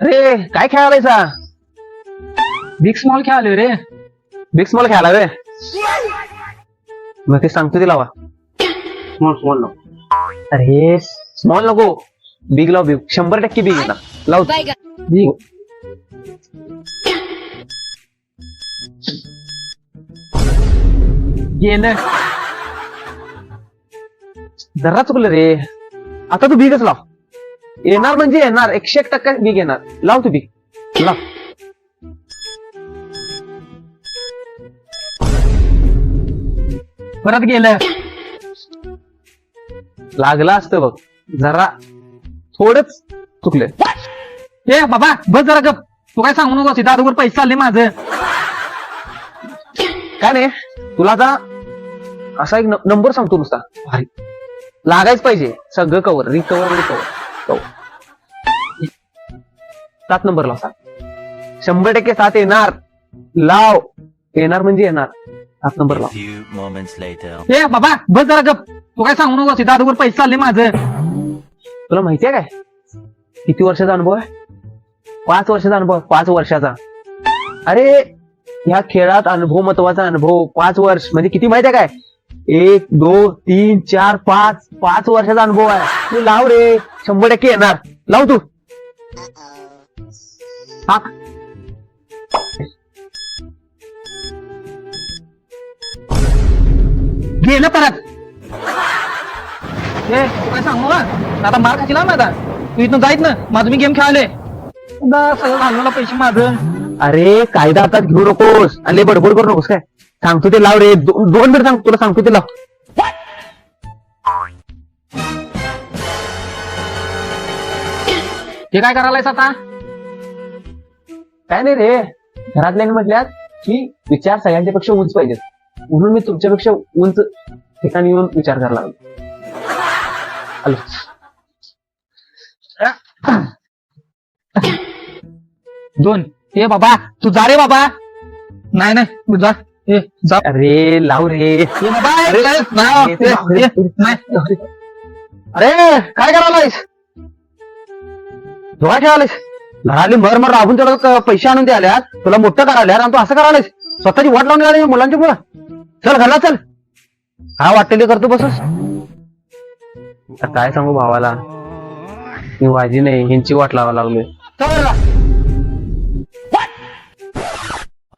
अरे काय खेळायचा बिग स्मॉल खेळालोय रे. बिग स्मॉल खेळाला वे मग ते सांगतो ते लावा स्मॉल स्मॉल नको. अरे स्मॉल नको. बिग लाव बिग शंभर टक्के बिग येणार लाव बिग गेलं जरा चुकलं रे. आता तू बिगच लाव. येणार म्हणजे येणार. एकशे एक टक्का बिग येणार. लाव तू बिग. लाव परत गेलं. लागला असतं बघ. जरा थोडच चुकले. ए बाबा बस जरा गप. तू काय सांगू नको अगोदर पैसे चालले माझं. काय नाही तुला आता असा एक नंबर सांगतो नुसता. भारी. लागायच पाहिजे. सगळं कवर रिकवर रिकवर कवर सात नंबर लाव सात शंभर टक्के सात येणार. लाव. येणार म्हणजे येणार. सात नंबर लाव. ए बाबा बस जरा गप. तू काय सांगू नको दादूवर पैसे चालले माझं. तुला माहितीये काय? किती वर्षाचा अनुभव आहे? पाच वर्षाचा अनुभव पाच वर्षाचा. अरे या खेळात अनुभव महत्त्वाचा अनुभव. पाच वर्ष म्हणजे किती माहिती आहे काय? एक दोन तीन चार पाच. पाच वर्षाचा अनुभव आहे. तू लाव रे. शंभर टक्के येणार. लाव तू. हा. गेलं परत. ए काय सांगू का आता मार खाशील ना माझा. तू इथनं जाईत ना माझं मी गेम खेळाले सगळं घालवला पैसे माझं. अरे कायदा हातात घेऊ नकोस. आणि लय बडबड करू नकोस काय? सांगतो ते लाव रे. दो- दोन मिनिट सांग तुला सांगतो ते लाव. ते काय करायलायस आता? काय नाही रे. घरातल्याने म्हटल्यात की विचार सगळ्यांच्या पेक्षा उंच पाहिजेत. म्हणून मी तुमच्यापेक्षा उंच ठिकाणी येऊन विचार करायला लागलो. आलो दोन. ए बाबा तू जा रे बाबा. नाही नाही तू जा. अरे लाव रे. अरे, काय? करायलायस? धोका खेळालायस घरातली मर मर राबून तुला पैसे आणून द्याल्यात तुला मोठं करायला आणि तू असं करायलायस? स्वतःची वाट लावून आली मुलांच्या पुढं. चल घरला चल. हा वाटलेली करतो बसस काय सांगू भावाला? मी वाजी नाही ह्यांची वाट लावा लागलोय. चल